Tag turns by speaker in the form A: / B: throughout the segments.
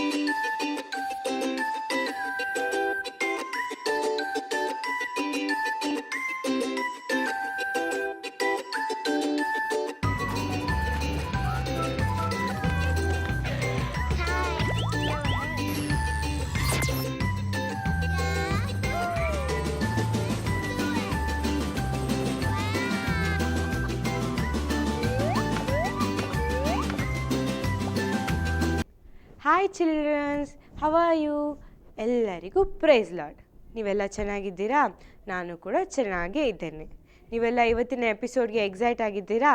A: thank you ಹವಾಯು ಎಲ್ಲರಿಗೂ price Lad ನೀವೆಲ್ಲ ಚೆನ್ನಾಗಿದ್ದೀರಾ ನಾನು ಕೂಡ ಚೆನ್ನಾಗೇ ಇದ್ದೇನೆ ನೀವೆಲ್ಲ ಇವತ್ತಿನ ಎಪಿಸೋಡ್ಗೆ ಎಕ್ಸೈಟ್ ಆಗಿದ್ದೀರಾ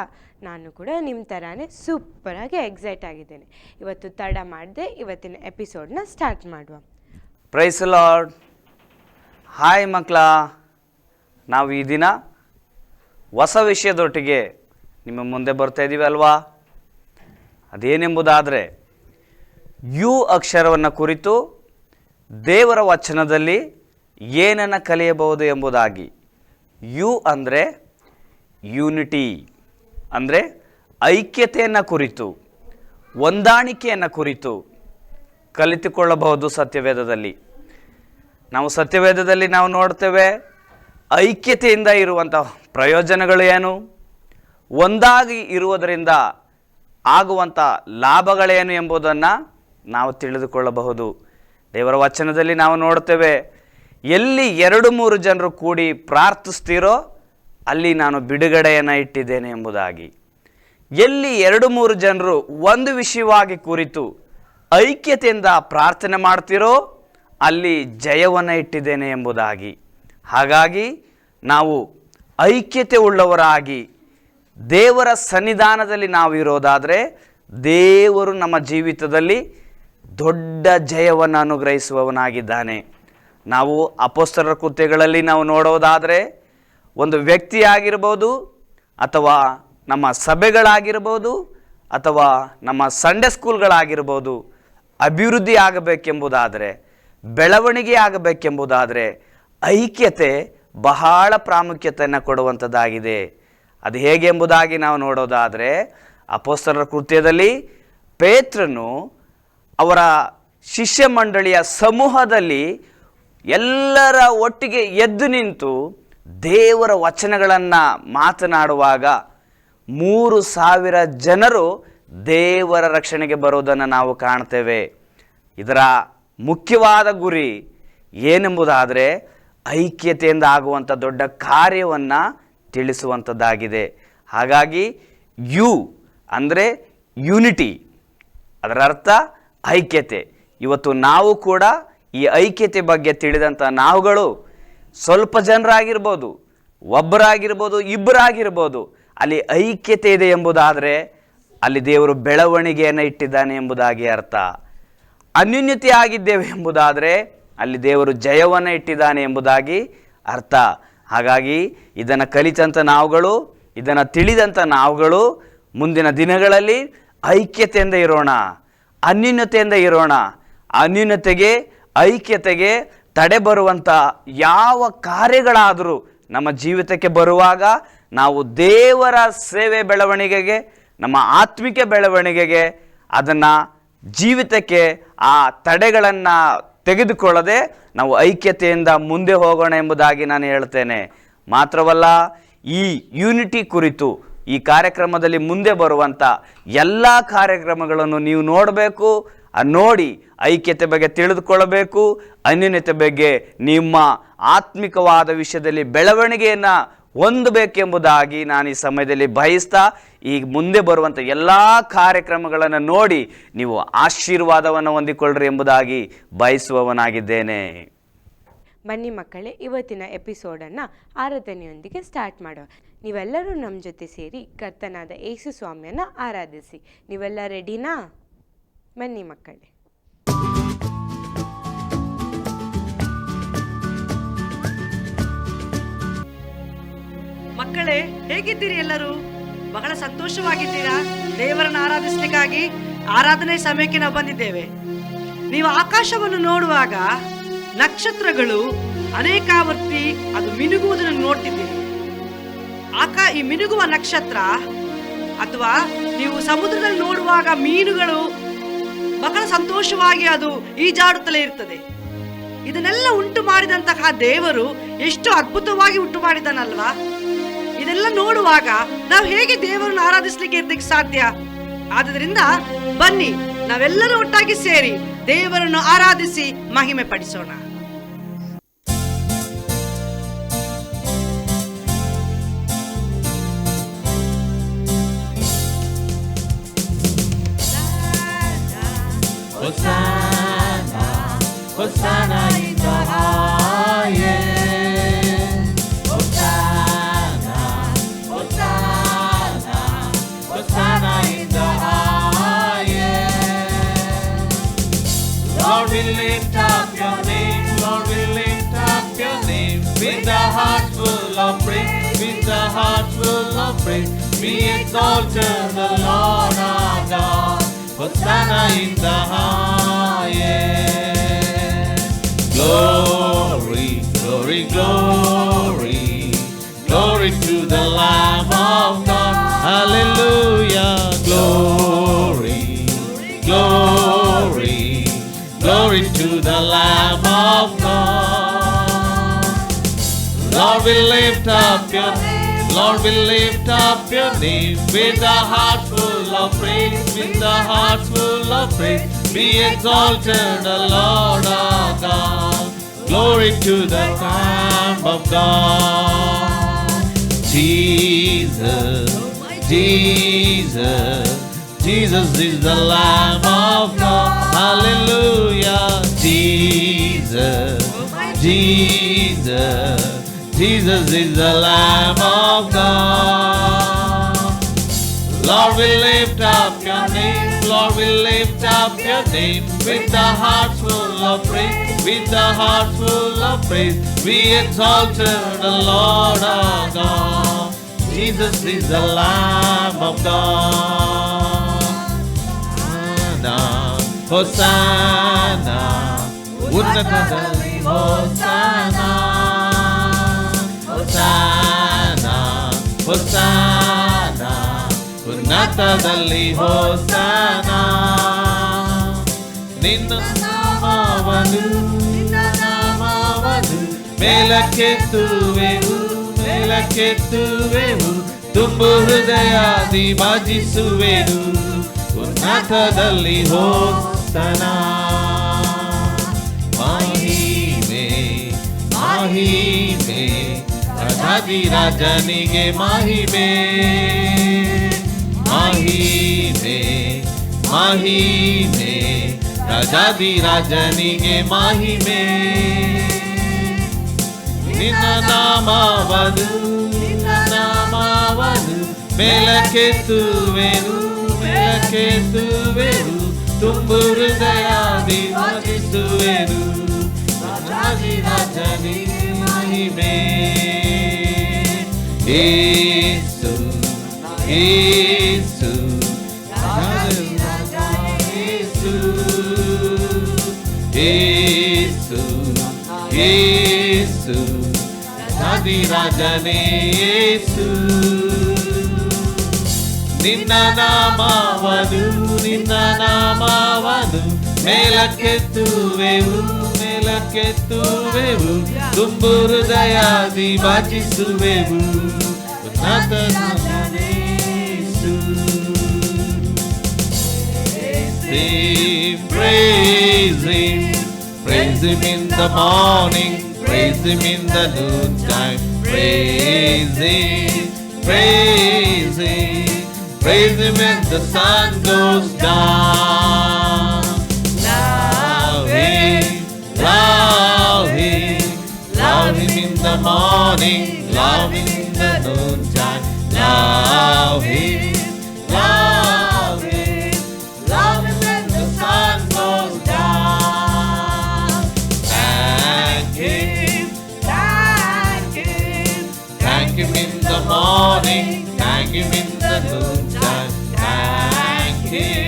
A: ನಾನು ಕೂಡ ನಿಮ್ಮ ಥರನೇ ಸೂಪರಾಗಿ ಎಕ್ಸೈಟ್ ಆಗಿದ್ದೇನೆ ಇವತ್ತು ತಡ ಮಾಡದೆ ಇವತ್ತಿನ ಎಪಿಸೋಡನ್ನ ಸ್ಟಾರ್ಟ್ ಮಾಡುವ
B: ಪ್ರೈಸ್ ಲಾಡ್ ಹಾಯ್ ಮಕ್ಕಳ ನಾವು ಈ ದಿನ ಹೊಸ ವಿಷಯದೊಟ್ಟಿಗೆ ನಿಮ್ಮ ಮುಂದೆ ಬರ್ತಾ ಇದ್ದೀವಿ ಅಲ್ವಾ ಅದೇನೆಂಬುದಾದರೆ ಯು ಅಕ್ಷರವನ್ನು ಕುರಿತು ದೇವರ ವಚನದಲ್ಲಿ ಏನನ್ನು ಕಲಿಯಬಹುದು ಎಂಬುದಾಗಿ ಯು ಅಂದರೆ ಯೂನಿಟಿ ಅಂದರೆ ಐಕ್ಯತೆಯನ್ನು ಕುರಿತು ಹೊಂದಾಣಿಕೆಯನ್ನು ಕುರಿತು ಕಲಿತುಕೊಳ್ಳಬಹುದು ಸತ್ಯವೇದದಲ್ಲಿ ನಾವು ಸತ್ಯವೇದದಲ್ಲಿ ನಾವು ನೋಡ್ತೇವೆ ಐಕ್ಯತೆಯಿಂದ ಇರುವಂಥ ಪ್ರಯೋಜನಗಳು ಏನು ಒಂದಾಗಿ ಇರುವುದರಿಂದ ಆಗುವಂಥ ಲಾಭಗಳೇನು ಎಂಬುದನ್ನು ನಾವು ತಿಳಿದುಕೊಳ್ಳಬಹುದು ದೇವರ ವಚನದಲ್ಲಿ ನಾವು ನೋಡ್ತೇವೆ ಎಲ್ಲಿ ಎರಡು ಮೂರು ಜನರು ಕೂಡಿ ಪ್ರಾರ್ಥಿಸ್ತೀರೋ ಅಲ್ಲಿ ನಾನು ಬಿಡುಗಡೆಯನ್ನು ಇಟ್ಟಿದ್ದೇನೆ ಎಂಬುದಾಗಿ ಎಲ್ಲಿ ಎರಡು ಮೂರು ಜನರು ಒಂದು ವಿಷಯವಾಗಿ ಕುರಿತು ಐಕ್ಯತೆಯಿಂದ ಪ್ರಾರ್ಥನೆ ಮಾಡ್ತೀರೋ ಅಲ್ಲಿ ಜಯವನ್ನು ಇಟ್ಟಿದ್ದೇನೆ ಎಂಬುದಾಗಿ ಹಾಗಾಗಿ ನಾವು ಐಕ್ಯತೆ ಉಳ್ಳವರಾಗಿ ದೇವರ ಸನ್ನಿಧಾನದಲ್ಲಿ ನಾವು ಇರೋದಾದರೆ ದೇವರು ನಮ್ಮ ಜೀವಿತದಲ್ಲಿ ದೊಡ್ಡ ಜಯವನ್ನು ಅನುಗ್ರಹಿಸುವವನಾಗಿದ್ದಾನೆ ನಾವು ಅಪೋಸ್ತರರ ಕೃತ್ಯಗಳಲ್ಲಿ ನಾವು ನೋಡೋದಾದರೆ ಒಂದು ಆಗಿರ್ಬೋದು ಅಥವಾ ನಮ್ಮ ಸಭೆಗಳಾಗಿರ್ಬೋದು ಅಥವಾ ನಮ್ಮ ಸಂಡೆ ಸ್ಕೂಲ್ಗಳಾಗಿರ್ಬೋದು ಅಭಿವೃದ್ಧಿ ಆಗಬೇಕೆಂಬುದಾದರೆ ಬೆಳವಣಿಗೆ ಆಗಬೇಕೆಂಬುದಾದರೆ ಐಕ್ಯತೆ ಬಹಳ ಪ್ರಾಮುಖ್ಯತೆಯನ್ನು ಕೊಡುವಂಥದ್ದಾಗಿದೆ ಅದು ಹೇಗೆ ಎಂಬುದಾಗಿ ನಾವು ನೋಡೋದಾದರೆ ಅಪೋಸ್ತರರ ಕೃತ್ಯದಲ್ಲಿ ಪೇತ್ರನು ಅವರ ಶಿಷ್ಯ ಮಂಡಳಿಯ ಸಮೂಹದಲ್ಲಿ ಎಲ್ಲರ ಒಟ್ಟಿಗೆ ಎದ್ದು ನಿಂತು ದೇವರ ವಚನಗಳನ್ನು ಮಾತನಾಡುವಾಗ ಮೂರು ಸಾವಿರ ಜನರು ದೇವರ ರಕ್ಷಣೆಗೆ ಬರೋದನ್ನು ನಾವು ಕಾಣ್ತೇವೆ ಇದರ ಮುಖ್ಯವಾದ ಗುರಿ ಏನೆಂಬುದಾದರೆ ಐಕ್ಯತೆಯಿಂದ ಆಗುವಂಥ ದೊಡ್ಡ ಕಾರ್ಯವನ್ನು ತಿಳಿಸುವಂಥದ್ದಾಗಿದೆ ಹಾಗಾಗಿ ಯು ಅಂದರೆ ಯೂನಿಟಿ ಅದರ ಅರ್ಥ ಐಕ್ಯತೆ ಇವತ್ತು ನಾವು ಕೂಡ ಈ ಐಕ್ಯತೆ ಬಗ್ಗೆ ತಿಳಿದಂಥ ನಾವುಗಳು ಸ್ವಲ್ಪ ಜನರಾಗಿರ್ಬೋದು ಒಬ್ಬರಾಗಿರ್ಬೋದು ಇಬ್ಬರಾಗಿರ್ಬೋದು ಅಲ್ಲಿ ಐಕ್ಯತೆ ಇದೆ ಎಂಬುದಾದರೆ ಅಲ್ಲಿ ದೇವರು ಬೆಳವಣಿಗೆಯನ್ನು ಇಟ್ಟಿದ್ದಾನೆ ಎಂಬುದಾಗಿ ಅರ್ಥ ಅನ್ಯೂನ್ಯತೆ ಆಗಿದ್ದೇವೆ ಎಂಬುದಾದರೆ ಅಲ್ಲಿ ದೇವರು ಜಯವನ್ನು ಇಟ್ಟಿದ್ದಾನೆ ಎಂಬುದಾಗಿ ಅರ್ಥ ಹಾಗಾಗಿ ಇದನ್ನು ಕಲಿತಂಥ ನಾವುಗಳು ಇದನ್ನು ತಿಳಿದಂಥ ನಾವುಗಳು ಮುಂದಿನ ದಿನಗಳಲ್ಲಿ ಐಕ್ಯತೆಯಿಂದ ಇರೋಣ ಅನ್ಯೂನ್ಯತೆಯಿಂದ ಇರೋಣ ಅನ್ಯೂನ್ಯತೆಗೆ ಐಕ್ಯತೆಗೆ ತಡೆ ಬರುವಂಥ ಯಾವ ಕಾರ್ಯಗಳಾದರೂ ನಮ್ಮ ಜೀವಿತಕ್ಕೆ ಬರುವಾಗ ನಾವು ದೇವರ ಸೇವೆ ಬೆಳವಣಿಗೆಗೆ ನಮ್ಮ ಆತ್ಮಿಕ ಬೆಳವಣಿಗೆಗೆ ಅದನ್ನು ಜೀವಿತಕ್ಕೆ ಆ ತಡೆಗಳನ್ನು ತೆಗೆದುಕೊಳ್ಳದೆ ನಾವು ಐಕ್ಯತೆಯಿಂದ ಮುಂದೆ ಹೋಗೋಣ ಎಂಬುದಾಗಿ ನಾನು ಹೇಳ್ತೇನೆ ಮಾತ್ರವಲ್ಲ ಈ ಯೂನಿಟಿ ಕುರಿತು ಈ ಕಾರ್ಯಕ್ರಮದಲ್ಲಿ ಮುಂದೆ ಬರುವಂಥ ಎಲ್ಲ ಕಾರ್ಯಕ್ರಮಗಳನ್ನು ನೀವು ನೋಡಬೇಕು ನೋಡಿ ಐಕ್ಯತೆ ಬಗ್ಗೆ ತಿಳಿದುಕೊಳ್ಳಬೇಕು ಅನ್ಯೂನ್ಯತೆ ಬಗ್ಗೆ ನಿಮ್ಮ ಆತ್ಮಿಕವಾದ ವಿಷಯದಲ್ಲಿ ಬೆಳವಣಿಗೆಯನ್ನು ಹೊಂದಬೇಕೆಂಬುದಾಗಿ ನಾನು ಈ ಸಮಯದಲ್ಲಿ ಬಯಸ್ತಾ ಈ ಮುಂದೆ ಬರುವಂಥ ಎಲ್ಲ ಕಾರ್ಯಕ್ರಮಗಳನ್ನು ನೋಡಿ ನೀವು ಆಶೀರ್ವಾದವನ್ನು ಹೊಂದಿಕೊಳ್ಳ್ರಿ ಎಂಬುದಾಗಿ ಬಯಸುವವನಾಗಿದ್ದೇನೆ
A: ಬನ್ನಿ ಮಕ್ಕಳೇ ಇವತ್ತಿನ ಎಪಿಸೋಡನ್ನು ಆರಾಧನೆಯೊಂದಿಗೆ ಸ್ಟಾರ್ಟ್ ಮಾಡುವ ನೀವೆಲ್ಲರೂ ನಮ್ಮ ಜೊತೆ ಸೇರಿ ಕರ್ತನಾದ ಯೇಸು ಸ್ವಾಮಿಯನ್ನು ಆರಾಧಿಸಿ ನೀವೆಲ್ಲ ರೆಡಿನಾ ಬನ್ನಿ ಮಕ್ಕಳೇ
C: ಮಕ್ಕಳೇ ಹೇಗಿದ್ದೀರಿ ಎಲ್ಲರೂ ಬಹಳ ಸಂತೋಷವಾಗಿದ್ದೀರಾ ದೇವರನ್ನು ಆರಾಧಿಸಲಿಕ್ಕಾಗಿ ಆರಾಧನೆ ಸಮಯಕ್ಕೆ ನಾವು ಬಂದಿದ್ದೇವೆ ನೀವು ಆಕಾಶವನ್ನು ನೋಡುವಾಗ ನಕ್ಷತ್ರಗಳು ಅನೇಕಾವರ್ತಿ ಅದು ಮಿನುಗುವುದನ್ನು ನೋಡ್ತಿದ್ದೀರಿ ಆಕ ಈ ಮಿನುಗುವ ನಕ್ಷತ್ರ ಅಥವಾ ನೀವು ಸಮುದ್ರದಲ್ಲಿ ನೋಡುವಾಗ ಮೀನುಗಳು ಬಹಳ ಸಂತೋಷವಾಗಿ ಅದು ಈಜಾಡುತ್ತಲೇ ಇರ್ತದೆ ಇದನ್ನೆಲ್ಲ ಉಂಟು ಮಾಡಿದಂತಹ ದೇವರು ಎಷ್ಟು ಅದ್ಭುತವಾಗಿ ಉಂಟು ಮಾಡಿದನಲ್ವಾ ಇದೆಲ್ಲ ನೋಡುವಾಗ ನಾವು ಹೇಗೆ ದೇವರನ್ನು ಆರಾಧಿಸ್ಲಿಕ್ಕೆ ಇರ್ಲಿಕ್ಕೆ ಸಾಧ್ಯ ಆದ್ದರಿಂದ ಬನ್ನಿ ನಾವೆಲ್ಲರೂ ಒಟ್ಟಾಗಿ ಸೇರಿ ದೇವರನ್ನು ಆರಾಧಿಸಿ ಮಹಿಮೆ ಪಡಿಸೋಣ
D: Hosanna in the highest. Hosanna, Hosanna, Hosanna in the highest. Lord, we lift up your name. Lord, we lift up your name. With a heart full of praise, with a heart full of praise, we exalt the Lord our God. Hosanna in the highest. glory, glory, to the Lamb of God. Hallelujah, glory, glory, glory to the Lamb of God. Lord, we lift up your name. Lord, we lift up your name with a heart full of praise, with a heart full of praise. Be exalted, the Lord our God. Glory to the Lamb of God. Jesus, Jesus, Jesus is the Lamb of God. Hallelujah. Jesus, Jesus, Jesus is the Lamb of God. Lord, we lift up your name. Lord, we lift up your name with the heart full of praise with a heart full of praise. We exalt the Lord our God. Jesus is the Lamb of God. Hosanna, Hosanna, Unnatadali, Hosanna, Hosanna, Hosanna, Unnatadali, Hosanna. Hosanna. Hosanna. Hosanna. Hosanna. ನಾಮವನು ನಿನ್ನ ನಾಮವನು ಮೇಲಕ್ಕೆತ್ತುವೆವು ಮೇಲಕ್ಕೆತ್ತುವೆವು ತುಂಬು ಹೃದಯಾದಿ ಬಾಜಿಸುವೆನು ಉನ್ನತದಲ್ಲಿ ಹೋಸ್ತನ ಮಾಹಿಮೆ ಮಾಹಿಮೆ ರಥಾದಿ ರಾಜನಿಗೆ ಮಾಹಿಮೆ ಮಾಹಿಮೆ ಮಾಹಿಮೆ ರಾಜನಿಗೆ ಮಾಹಿಮೆ ನಿನ್ನ ನಾಮವನು ನಿನ್ನ ನಾಮವನು ಮೆಲಕೆತ್ತುವೆನು ಮೆಲಕೆತ್ತುವೆನು ತುಂಬು ಹೃದಯಾದಿ ವಾದಿಸುವೆನು ರಾಜಿ ರಾಜನಿಗೆ ಮಹಿಮೆ ಏಸು ಏಸು యేసునా యేసు నది రాజనేసు నిన్న నామావను నిన్న నామావను ಮೇಲಕ್ಕೆತ್ತುವೆವು ಮೇಲಕ್ಕೆತ್ತುವೆವು ತುಂಬು ಹೃದಯಾದಿ ವಾಚಿಸುವೆವು Praise Him. Praise Him in the morning, praise Him in the noontime. Praise Him, praise Him, praise Him when the sun goes down. Love Him, love Him, love Him in the morning, love Him in the noontime. Love Him. morning. Thank you in the noontime. Thank you.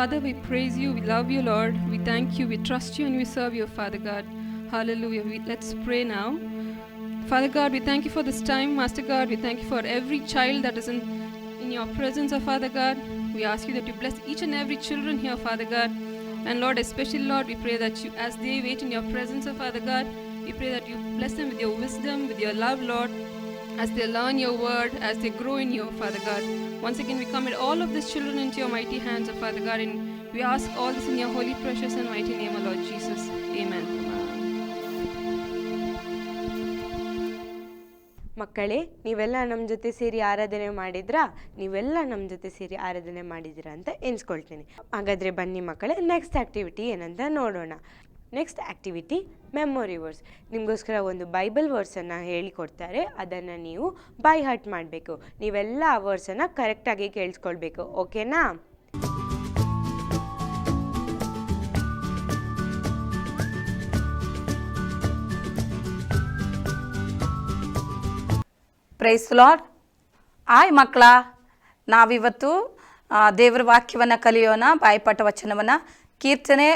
E: Father, we praise you, we love you, Lord. We thank you, we trust you, and we serve you, Father God. Hallelujah. We, let's pray now. Father God, we thank you for this time, Master God. We thank you for every child that is in, in your presence, oh Father God. We ask you that you bless each and every children here, Father God. And Lord, especially Lord, we pray that you, as they wait in your presence, oh Father God, we pray that you bless them with your wisdom, with your love, Lord, as they learn your word, as they grow in you, Father God. Once again, we commit all of these children into your mighty hands, O Father God, and we ask all this in your holy, precious, and mighty name, O Lord Jesus. Amen.
A: ಮಕ್ಕಳೇ ನೀವೆಲ್ಲ ನಮ್ಮ ಜೊತೆ ಸೇರಿ ಆರಾಧನೆ ಮಾಡಿದ್ರಾ ನೀವೆಲ್ಲ ನಮ್ಮ ಜೊತೆ ಸೇರಿ ಆರಾಧನೆ ಮಾಡಿದಿರಾ ಅಂತ ಎನ್ಸ್ಕೊಳ್ತೀನಿ ಹಾಗಾದ್ರೆ ಬನ್ನಿ ಮಕ್ಕಳೇ ನೆಕ್ಸ್ಟ್ ಆಕ್ಟಿವಿಟಿ ಏನಂತ ನೋಡೋಣ ನೆಕ್ಸ್ಟ್ ಆ್ಯಕ್ಟಿವಿಟಿ ಮೆಮೊರಿ ವರ್ಸ್ ನಿಮಗೋಸ್ಕರ ಒಂದು ಬೈಬಲ್ ವರ್ಸನ್ನು ಹೇಳಿಕೊಡ್ತಾರೆ ಅದನ್ನು ನೀವು ಬೈ ಹರ್ಟ್ ಮಾಡಬೇಕು ನೀವೆಲ್ಲ ಆ ವರ್ಸನ್ನು ಕರೆಕ್ಟಾಗಿ ಕೇಳಿಸ್ಕೊಳ್ಬೇಕು ಓಕೆನಾ
F: ಪ್ರೈಸ್ ಲಾರ್ಡ್ ಆಯ್ ಮಕ್ಕಳ ನಾವಿವತ್ತು ದೇವರ ವಾಕ್ಯವನ್ನು ಕಲಿಯೋಣ ಬಾಯಿಪಾಠ ವಚನವನ್ನು ಕೀರ್ತನೆ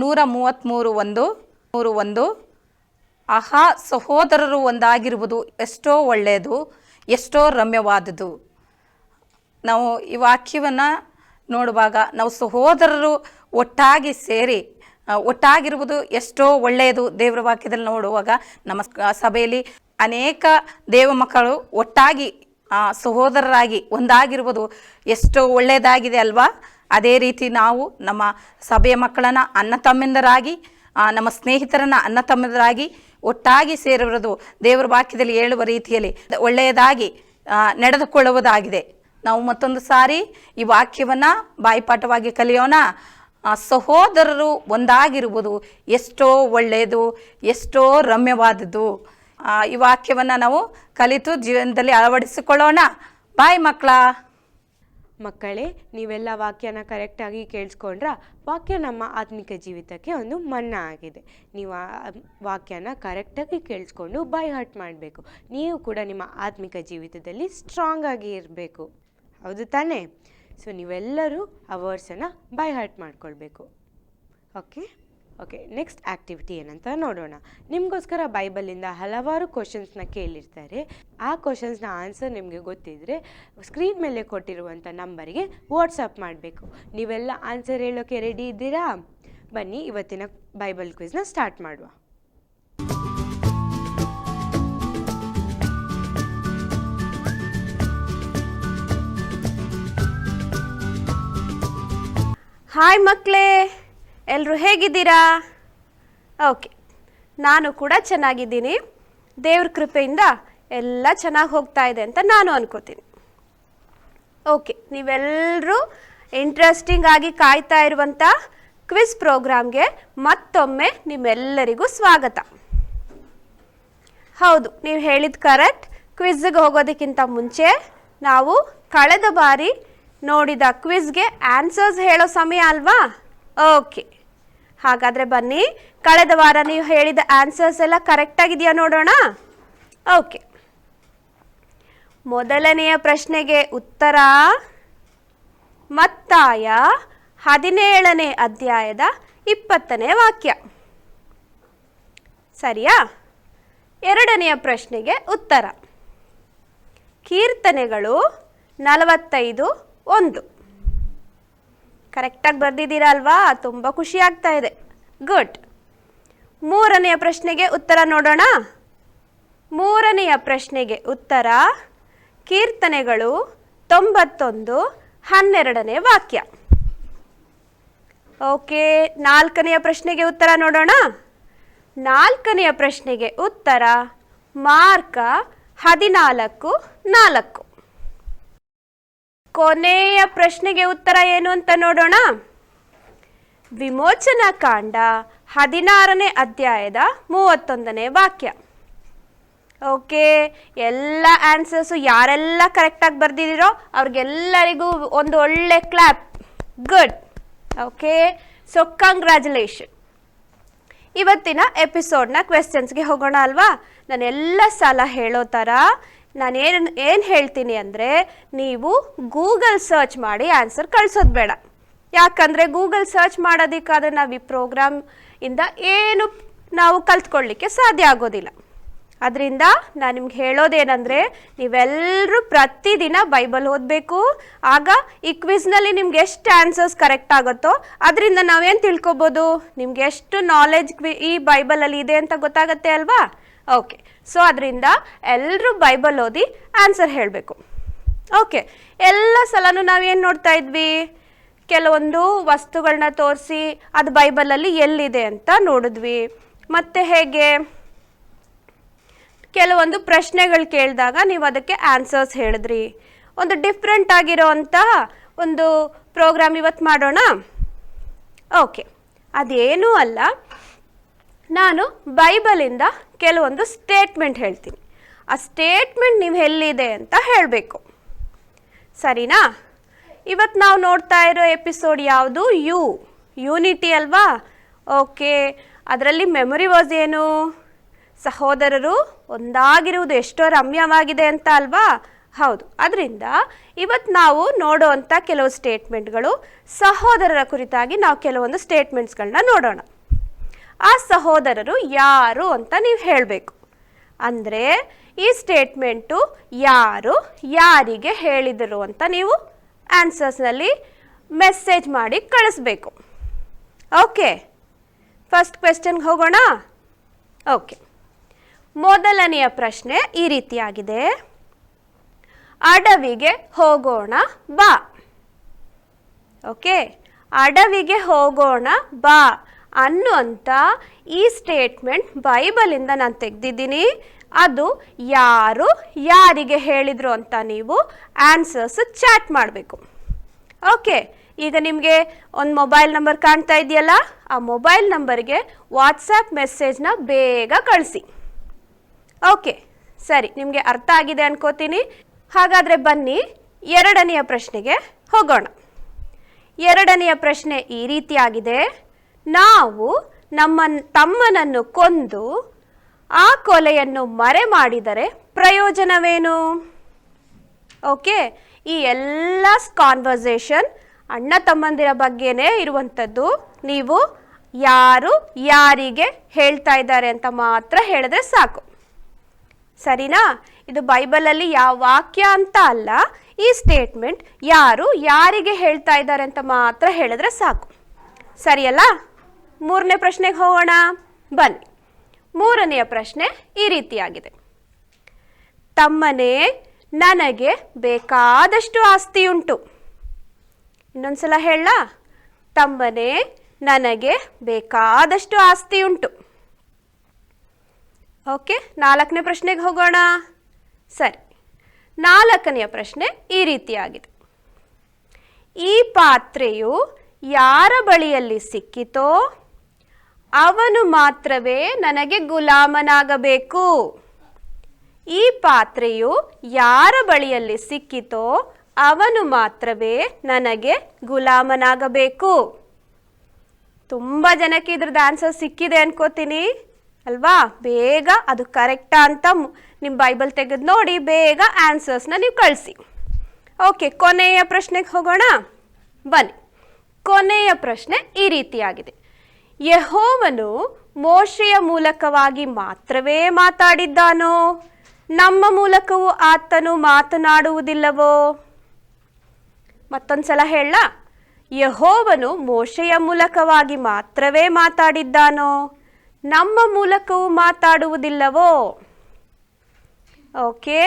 F: ನೂರ ಮೂವತ್ತ್ಮೂರು ಒಂದು ಮೂರು ಒಂದು ಅಹಾ ಸಹೋದರರು ಒಂದಾಗಿರುವುದು ಎಷ್ಟೋ ಒಳ್ಳೆಯದು ಎಷ್ಟೋ ರಮ್ಯವಾದುದು ನಾವು ಈ ವಾಕ್ಯವನ್ನು ನೋಡುವಾಗ ನಾವು ಸಹೋದರರು ಒಟ್ಟಾಗಿ ಸೇರಿ ಒಟ್ಟಾಗಿರುವುದು ಎಷ್ಟೋ ಒಳ್ಳೆಯದು ದೇವರ ವಾಕ್ಯದಲ್ಲಿ ನೋಡುವಾಗ ನಮ್ಮ ಸಭೆಯಲ್ಲಿ ಅನೇಕ ದೇವ ಮಕ್ಕಳು ಒಟ್ಟಾಗಿ ಸಹೋದರರಾಗಿ ಒಂದಾಗಿರುವುದು ಎಷ್ಟೋ ಒಳ್ಳೆಯದಾಗಿದೆ ಅಲ್ವಾ ಅದೇ ರೀತಿ ನಾವು ನಮ್ಮ ಸಭೆಯ ಮಕ್ಕಳನ್ನು ಅಣ್ಣ ತಮ್ಮಂದರಾಗಿ ನಮ್ಮ ಸ್ನೇಹಿತರನ್ನು ಅಣ್ಣ ತಮ್ಮಂದರಾಗಿ ಒಟ್ಟಾಗಿ ಸೇರಿರೋದು ದೇವರ ವಾಕ್ಯದಲ್ಲಿ ಹೇಳುವ ರೀತಿಯಲ್ಲಿ ಒಳ್ಳೆಯದಾಗಿ ನಡೆದುಕೊಳ್ಳುವುದಾಗಿದೆ ನಾವು ಮತ್ತೊಂದು ಸಾರಿ ಈ ವಾಕ್ಯವನ್ನು ಬಾಯಿಪಾಠವಾಗಿ ಕಲಿಯೋಣ ಸಹೋದರರು ಒಂದಾಗಿರುವುದು ಎಷ್ಟೋ ಒಳ್ಳೆಯದು ಎಷ್ಟೋ ರಮ್ಯವಾದದ್ದು ಈ ವಾಕ್ಯವನ್ನು ನಾವು ಕಲಿತು ಜೀವನದಲ್ಲಿ ಅಳವಡಿಸಿಕೊಳ್ಳೋಣ ಬಾಯ್ ಮಕ್ಕಳ
A: ಮಕ್ಕಳೇ ನೀವೆಲ್ಲ ವಾಕ್ಯನ ಕರೆಕ್ಟಾಗಿ ಕೇಳಿಸ್ಕೊಂಡ್ರ ವಾಕ್ಯ ನಮ್ಮ ಆತ್ಮಿಕ ಜೀವಿತಕ್ಕೆ ಒಂದು ಮನ್ನ ಆಗಿದೆ ನೀವು ಆ ವಾಕ್ಯನ ಕರೆಕ್ಟಾಗಿ ಕೇಳಿಸ್ಕೊಂಡು ಬೈ ಹರ್ಟ್ ಮಾಡಬೇಕು ನೀವು ಕೂಡ ನಿಮ್ಮ ಆತ್ಮಿಕ ಜೀವಿತದಲ್ಲಿ ಸ್ಟ್ರಾಂಗ್ ಆಗಿ ಇರಬೇಕು ಹೌದು ತಾನೇ ಸೊ ನೀವೆಲ್ಲರೂ ಆ ವರ್ಡ್ಸನ್ನು ಬೈ ಹರ್ಟ್ ಮಾಡ್ಕೊಳ್ಬೇಕು ಓಕೆ ಓಕೆ ನೆಕ್ಸ್ಟ್ ಆ್ಯಕ್ಟಿವಿಟಿ ಏನಂತ ನೋಡೋಣ ನಿಮಗೋಸ್ಕರ ಬೈಬಲಿಂದ ಹಲವಾರು ಕ್ವಶನ್ಸ್ನ ಕೇಳಿರ್ತಾರೆ ಆ ಕ್ವಶನ್ಸ್ನ ಆನ್ಸರ್ ನಿಮಗೆ ಗೊತ್ತಿದ್ದರೆ ಸ್ಕ್ರೀನ್ ಮೇಲೆ ಕೊಟ್ಟಿರುವಂಥ ನಂಬರಿಗೆ ವಾಟ್ಸಪ್ ಮಾಡಬೇಕು ನೀವೆಲ್ಲ ಆನ್ಸರ್ ಹೇಳೋಕ್ಕೆ ರೆಡಿ ಇದ್ದೀರಾ ಬನ್ನಿ ಇವತ್ತಿನ ಬೈಬಲ್ ಕ್ವಿಸ್ನ ಸ್ಟಾರ್ಟ್ ಮಾಡುವ
G: ಹಾಯ್ ಮಕ್ಕಳೇ ಎಲ್ಲರೂ ಹೇಗಿದ್ದೀರಾ ಓಕೆ ನಾನು ಕೂಡ ಚೆನ್ನಾಗಿದ್ದೀನಿ ದೇವ್ರ ಕೃಪೆಯಿಂದ ಎಲ್ಲ ಚೆನ್ನಾಗಿ ಹೋಗ್ತಾ ಇದೆ ಅಂತ ನಾನು ಅನ್ಕೋತೀನಿ ಓಕೆ ನೀವೆಲ್ಲರೂ ಇಂಟ್ರೆಸ್ಟಿಂಗ್ ಆಗಿ ಕಾಯ್ತಾ ಇರುವಂಥ ಕ್ವಿಸ್ ಪ್ರೋಗ್ರಾಮ್ಗೆ ಮತ್ತೊಮ್ಮೆ ನಿಮ್ಮೆಲ್ಲರಿಗೂ ಸ್ವಾಗತ ಹೌದು ನೀವು ಹೇಳಿದ ಕರೆಕ್ಟ್ ಕ್ವಿಜ್ಗೆ ಹೋಗೋದಕ್ಕಿಂತ ಮುಂಚೆ ನಾವು ಕಳೆದ ಬಾರಿ ನೋಡಿದ ಕ್ವಿಜ್ಗೆ ಆನ್ಸರ್ಸ್ ಹೇಳೋ ಸಮಯ ಅಲ್ವಾ ಓಕೆ ಹಾಗಾದರೆ ಬನ್ನಿ ಕಳೆದ ವಾರ ನೀವು ಹೇಳಿದ ಆನ್ಸರ್ಸ್ ಎಲ್ಲ ಕರೆಕ್ಟ್ ಆಗಿದೆಯಾ ನೋಡೋಣ ಓಕೆ ಮೊದಲನೆಯ ಪ್ರಶ್ನೆಗೆ ಉತ್ತರ ಮತ್ತಾಯ ಹದಿನೇಳನೇ ಅಧ್ಯಾಯದ ಇಪ್ಪತ್ತನೇ ವಾಕ್ಯ ಸರಿಯಾ ಎರಡನೆಯ ಪ್ರಶ್ನೆಗೆ ಉತ್ತರ ಕೀರ್ತನೆಗಳು ನಲವತ್ತೈದು ಒಂದು ಕರೆಕ್ಟಾಗಿ ಬರ್ದಿದ್ದೀರಾ ಅಲ್ವಾ ತುಂಬ ಖುಷಿ ಆಗ್ತಾ ಇದೆ ಗುಡ್ ಮೂರನೆಯ ಪ್ರಶ್ನೆಗೆ ಉತ್ತರ ನೋಡೋಣ ಮೂರನೆಯ ಪ್ರಶ್ನೆಗೆ ಉತ್ತರ ಕೀರ್ತನೆಗಳು ತೊಂಬತ್ತೊಂದು ಹನ್ನೆರಡನೇ ವಾಕ್ಯ ಓಕೆ ನಾಲ್ಕನೆಯ ಪ್ರಶ್ನೆಗೆ ಉತ್ತರ ನೋಡೋಣ ನಾಲ್ಕನೆಯ ಪ್ರಶ್ನೆಗೆ ಉತ್ತರ ಮಾರ್ಕ ಹದಿನಾಲ್ಕು ನಾಲ್ಕು ಕೊನೆಯ ಪ್ರಶ್ನೆಗೆ ಉತ್ತರ ಏನು ಅಂತ ನೋಡೋಣ ವಿಮೋಚನಾ ಕಾಂಡ ಹದಿನಾರನೇ ಅಧ್ಯಾಯದ ಮೂವತ್ತೊಂದನೇ ವಾಕ್ಯ ಓಕೆ ಎಲ್ಲ ಆನ್ಸರ್ಸು ಯಾರೆಲ್ಲ ಕರೆಕ್ಟಾಗಿ ಬರ್ದಿದ್ದೀರೋ ಅವ್ರಿಗೆಲ್ಲರಿಗೂ ಒಂದು ಒಳ್ಳೆ clap good okay so congratulation ಇವತ್ತಿನ ಎಪಿಸೋಡ್ನ ಕ್ವೆಶನ್ಸ್ಗೆ ಹೋಗೋಣ ಅಲ್ವಾ ನಾನು ಎಲ್ಲ ಸಲ ಹೇಳೋ ಥರ ನಾನೇನು ಏನು ಹೇಳ್ತೀನಿ ಅಂದರೆ ನೀವು ಗೂಗಲ್ ಸರ್ಚ್ ಮಾಡಿ ಆನ್ಸರ್ ಕಳಿಸೋದು ಬೇಡ ಯಾಕಂದರೆ ಗೂಗಲ್ ಸರ್ಚ್ ಮಾಡೋದಕ್ಕಾದ್ರೆ ನಾವು ಈ ಪ್ರೋಗ್ರಾಮ್ ಇಂದ ಏನು ನಾವು ಕಲ್ತ್ಕೊಳ್ಳಿಕ್ಕೆ ಸಾಧ್ಯ ಆಗೋದಿಲ್ಲ ಅದರಿಂದ ನಾನು ನಿಮ್ಗೆ ಹೇಳೋದೇನಂದರೆ ನೀವೆಲ್ಲರೂ ಪ್ರತಿದಿನ ಬೈಬಲ್ ಓದಬೇಕು ಆಗ ಈ ಕ್ವಿಸ್ನಲ್ಲಿ ನಿಮ್ಗೆ ಎಷ್ಟು ಆನ್ಸರ್ಸ್ ಕರೆಕ್ಟ್ ಆಗುತ್ತೋ ಅದರಿಂದ ನಾವೇನು ತಿಳ್ಕೊಬೋದು ನಿಮ್ಗೆ ಎಷ್ಟು ನಾಲೆಜ್ ಕ್ವಿ ಈ ಬೈಬಲಲ್ಲಿ ಇದೆ ಅಂತ ಗೊತ್ತಾಗತ್ತೆ ಅಲ್ವಾ ಓಕೆ ಸೊ ಅದರಿಂದ ಎಲ್ಲರೂ ಬೈಬಲ್ ಓದಿ ಆನ್ಸರ್ ಹೇಳಬೇಕು ಓಕೆ ಎಲ್ಲ ಸಲನೂ ನಾವೇನು ನೋಡ್ತಾ ಇದ್ವಿ ಕೆಲವೊಂದು ವಸ್ತುಗಳನ್ನ ತೋರಿಸಿ ಅದು ಬೈಬಲಲ್ಲಿ ಎಲ್ಲಿದೆ ಅಂತ ನೋಡಿದ್ವಿ ಮತ್ತು ಹೇಗೆ ಕೆಲವೊಂದು ಪ್ರಶ್ನೆಗಳು ಕೇಳಿದಾಗ ನೀವು ಅದಕ್ಕೆ ಆನ್ಸರ್ಸ್ ಹೇಳಿದ್ರಿ ಒಂದು ಡಿಫ್ರೆಂಟ್ ಆಗಿರೋವಂಥ ಒಂದು ಪ್ರೋಗ್ರಾಮ್ ಇವತ್ತು ಮಾಡೋಣ ಓಕೆ ಅದೇನೂ ಅಲ್ಲ ನಾನು ಬೈಬಲಿಂದ ಕೆಲವೊಂದು ಸ್ಟೇಟ್ಮೆಂಟ್ ಹೇಳ್ತೀನಿ ಆ ಸ್ಟೇಟ್ಮೆಂಟ್ ನೀವು ಎಲ್ಲಿದೆ ಅಂತ ಹೇಳಬೇಕು ಸರಿನಾ ಇವತ್ತು ನಾವು ನೋಡ್ತಾ ಇರೋ ಎಪಿಸೋಡ್ ಯಾವುದು ಯು ಯೂನಿಟಿ ಅಲ್ವಾ ಓಕೆ ಅದರಲ್ಲಿ ಮೆಮೊರಿ ವಾಸ್ ಏನು ಸಹೋದರರು ಒಂದಾಗಿರುವುದು ಎಷ್ಟೋ ರಮ್ಯವಾಗಿದೆ ಅಂತ ಅಲ್ವಾ ಹೌದು ಅದರಿಂದ ಇವತ್ತು ನಾವು ನೋಡೋವಂಥ ಕೆಲವು ಸ್ಟೇಟ್ಮೆಂಟ್ಗಳು ಸಹೋದರರ ಕುರಿತಾಗಿ ನಾವು ಕೆಲವೊಂದು ಸ್ಟೇಟ್ಮೆಂಟ್ಸ್ಗಳನ್ನ ನೋಡೋಣ ಆ ಸಹೋದರರು ಯಾರು ಅಂತ ನೀವು ಹೇಳಬೇಕು ಅಂದರೆ ಈ ಸ್ಟೇಟ್ಮೆಂಟು ಯಾರು ಯಾರಿಗೆ ಹೇಳಿದರು ಅಂತ ನೀವು ಆನ್ಸರ್ಸ್ನಲ್ಲಿ ಮೆಸೇಜ್ ಮಾಡಿ ಕಳಿಸ್ಬೇಕು ಓಕೆ ಫಸ್ಟ್ ಕ್ವೆಶನ್ಗೆ ಹೋಗೋಣ ಓಕೆ ಮೊದಲನೆಯ ಪ್ರಶ್ನೆ ಈ ರೀತಿಯಾಗಿದೆ ಅಡವಿಗೆ ಹೋಗೋಣ ಬಾ ಓಕೆ ಅಡವಿಗೆ ಹೋಗೋಣ ಬಾ ಅನ್ನುವಂಥ ಈ ಸ್ಟೇಟ್ಮೆಂಟ್ ಬೈಬಲಿಂದ ನಾನು ತೆಗೆದಿದ್ದೀನಿ ಅದು ಯಾರು ಯಾರಿಗೆ ಹೇಳಿದರು ಅಂತ ನೀವು ಆನ್ಸರ್ಸ್ ಚಾಟ್ ಮಾಡಬೇಕು ಓಕೆ ಈಗ ನಿಮಗೆ ಒಂದು ಮೊಬೈಲ್ ನಂಬರ್ ಕಾಣ್ತಾ ಇದೆಯಲ್ಲ ಆ ಮೊಬೈಲ್ ನಂಬರ್ಗೆ ವಾಟ್ಸಪ್ ಮೆಸೇಜ್ನ ಬೇಗ ಕಳಿಸಿ ಓಕೆ ಸರಿ ನಿಮಗೆ ಅರ್ಥ ಆಗಿದೆ ಅನ್ಕೋತೀನಿ ಹಾಗಾದರೆ ಬನ್ನಿ ಎರಡನೆಯ ಪ್ರಶ್ನೆಗೆ ಹೋಗೋಣ ಎರಡನೆಯ ಪ್ರಶ್ನೆ ಈ ರೀತಿಯಾಗಿದೆ ನಾವು ನಮ್ಮ ತಮ್ಮನನ್ನು ಕೊಂದು ಆ ಕೊಲೆಯನ್ನು ಮರೆ ಮಾಡಿದರೆ ಪ್ರಯೋಜನವೇನು ಓಕೆ ಈ ಎಲ್ಲ ಕಾನ್ವರ್ಸೇಷನ್ ಅಣ್ಣ ತಮ್ಮಂದಿರ ಬಗ್ಗೆನೇ ಇರುವಂಥದ್ದು ನೀವು ಯಾರು ಯಾರಿಗೆ ಹೇಳ್ತಾ ಇದ್ದಾರೆ ಅಂತ ಮಾತ್ರ ಹೇಳಿದ್ರೆ ಸಾಕು ಸರಿನಾ ಇದು ಬೈಬಲಲ್ಲಿ ಯಾವ ವಾಕ್ಯ ಅಂತ ಅಲ್ಲ ಈ ಸ್ಟೇಟ್ಮೆಂಟ್ ಯಾರು ಯಾರಿಗೆ ಹೇಳ್ತಾ ಇದ್ದಾರೆ ಅಂತ ಮಾತ್ರ ಹೇಳಿದ್ರೆ ಸಾಕು ಸರಿಯಲ್ಲ ಮೂರನೇ ಪ್ರಶ್ನೆಗೆ ಹೋಗೋಣ ಬನ್ನಿ ಮೂರನೆಯ ಪ್ರಶ್ನೆ ಈ ರೀತಿಯಾಗಿದೆ ತಮ್ಮನೇ ನನಗೆ ಬೇಕಾದಷ್ಟು ಆಸ್ತಿ ಆಸ್ತಿಯುಂಟು ಇನ್ನೊಂದ್ಸಲ ಹೇಳ ತಮ್ಮನೇ ನನಗೆ ಬೇಕಾದಷ್ಟು ಆಸ್ತಿ ಉಂಟು ಓಕೆ ನಾಲ್ಕನೇ ಪ್ರಶ್ನೆಗೆ ಹೋಗೋಣ ಸರಿ ನಾಲ್ಕನೆಯ ಪ್ರಶ್ನೆ ಈ ರೀತಿಯಾಗಿದೆ ಈ ಪಾತ್ರೆಯು ಯಾರ ಬಳಿಯಲ್ಲಿ ಸಿಕ್ಕಿತೋ ಅವನು ಮಾತ್ರವೇ ನನಗೆ ಗುಲಾಮನಾಗಬೇಕು ಈ ಪಾತ್ರೆಯು ಯಾರ ಬಳಿಯಲ್ಲಿ ಸಿಕ್ಕಿತೋ ಅವನು ಮಾತ್ರವೇ ನನಗೆ ಗುಲಾಮನಾಗಬೇಕು ತುಂಬ ಜನಕ್ಕೆ ಇದ್ರದ್ದು ಆನ್ಸರ್ ಸಿಕ್ಕಿದೆ ಅನ್ಕೋತೀನಿ ಅಲ್ವಾ ಬೇಗ ಅದು ಕರೆಕ್ಟಾ ಅಂತ ನಿಮ್ಮ ಬೈಬಲ್ ತೆಗೆದು ನೋಡಿ ಬೇಗ ಆನ್ಸರ್ಸ್ನ ನೀವು ಕಳಿಸಿ ಓಕೆ ಕೊನೆಯ ಪ್ರಶ್ನೆಗೆ ಹೋಗೋಣ ಬನ್ನಿ ಕೊನೆಯ ಪ್ರಶ್ನೆ ಈ ರೀತಿಯಾಗಿದೆ ಯಹೋವನು ಮೋಶೆಯ ಮೂಲಕವಾಗಿ ಮಾತ್ರವೇ ಮಾತಾಡಿದ್ದಾನೋ ನಮ್ಮ ಮೂಲಕವೂ ಆತನು ಮಾತನಾಡುವುದಿಲ್ಲವೋ ಸಲ ಹೇಳ ಯಹೋವನು ಮೋಶೆಯ ಮೂಲಕವಾಗಿ ಮಾತ್ರವೇ ಮಾತಾಡಿದ್ದಾನೋ ನಮ್ಮ ಮೂಲಕವೂ ಮಾತಾಡುವುದಿಲ್ಲವೋ ಓಕೆ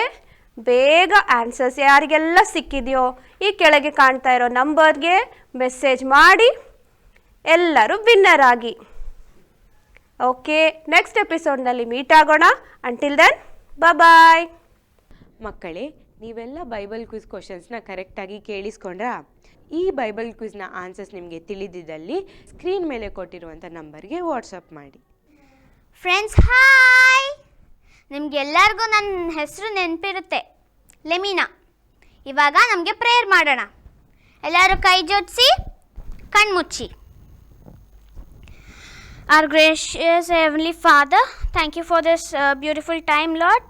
G: ಬೇಗ ಆನ್ಸರ್ಸ್ ಯಾರಿಗೆಲ್ಲ ಸಿಕ್ಕಿದೆಯೋ ಈ ಕೆಳಗೆ ಕಾಣ್ತಾ ಇರೋ ನಂಬರ್ಗೆ ಮೆಸೇಜ್ ಮಾಡಿ ಎಲ್ಲರೂ ವಿನ್ನರ್ ಆಗಿ ಓಕೆ ನೆಕ್ಸ್ಟ್ ಎಪಿಸೋಡ್ನಲ್ಲಿ ಮೀಟ್ ಆಗೋಣ ಅಂಟಿಲ್ ದೆನ್ ಬಾಯ್
A: ಮಕ್ಕಳೇ ನೀವೆಲ್ಲ ಬೈಬಲ್ ಕ್ವಿಜ್ ಕ್ವಶನ್ಸ್ನ ಕರೆಕ್ಟಾಗಿ ಕೇಳಿಸ್ಕೊಂಡ್ರಾ ಈ ಬೈಬಲ್ ಕ್ವಿಜ್ನ ಆನ್ಸರ್ಸ್ ನಿಮಗೆ ತಿಳಿದಿದ್ದಲ್ಲಿ ಸ್ಕ್ರೀನ್ ಮೇಲೆ ಕೊಟ್ಟಿರುವಂಥ ನಂಬರ್ಗೆ ವಾಟ್ಸಪ್ ಮಾಡಿ
H: ಫ್ರೆಂಡ್ಸ್ ಹಾಯ್ ನಿಮಗೆಲ್ಲರಿಗೂ ನನ್ನ ಹೆಸರು ನೆನಪಿರುತ್ತೆ ಲೆಮಿನಾ ಇವಾಗ ನಮಗೆ ಪ್ರೇಯರ್ ಮಾಡೋಣ ಎಲ್ಲರೂ ಕೈ ಜೋಡಿಸಿ ಕಣ್ಮುಚ್ಚಿ Our gracious Heavenly Father, thank you for this uh, beautiful time, Lord.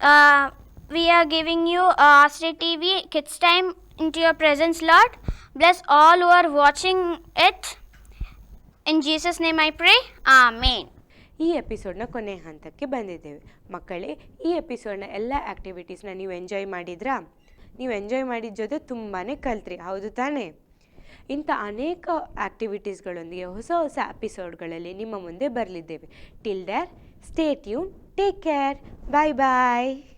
H: Uh, we are giving you uh, Astri TV Kids Time into your presence, Lord. Bless all who are watching it. name Jesus' pray. I pray. Amen.
A: ಈ ಎಪಿಸೋಡ್ನ ಕೊನೆ ಹಂತಕ್ಕೆ ಬಂದಿದ್ದೇವೆ ಮಕ್ಕಳೇ ಈ ಎಪಿಸೋಡ್ನ ಎಲ್ಲ ಆ್ಯಕ್ಟಿವಿಟೀಸ್ನ ನೀವು enjoy ಮಾಡಿದ್ರಾ ನೀವು ಎಂಜಾಯ್ ಮಾಡಿದ ಜೊತೆ ತುಂಬಾ ಕಲ್ತ್ರಿ ಹೌದು ತಾನೇ ಇಂಥ ಅನೇಕ ಆ್ಯಕ್ಟಿವಿಟೀಸ್ಗಳೊಂದಿಗೆ ಹೊಸ ಹೊಸ ಎಪಿಸೋಡ್ಗಳಲ್ಲಿ ನಿಮ್ಮ ಮುಂದೆ ಬರಲಿದ್ದೇವೆ till there state take care bye bye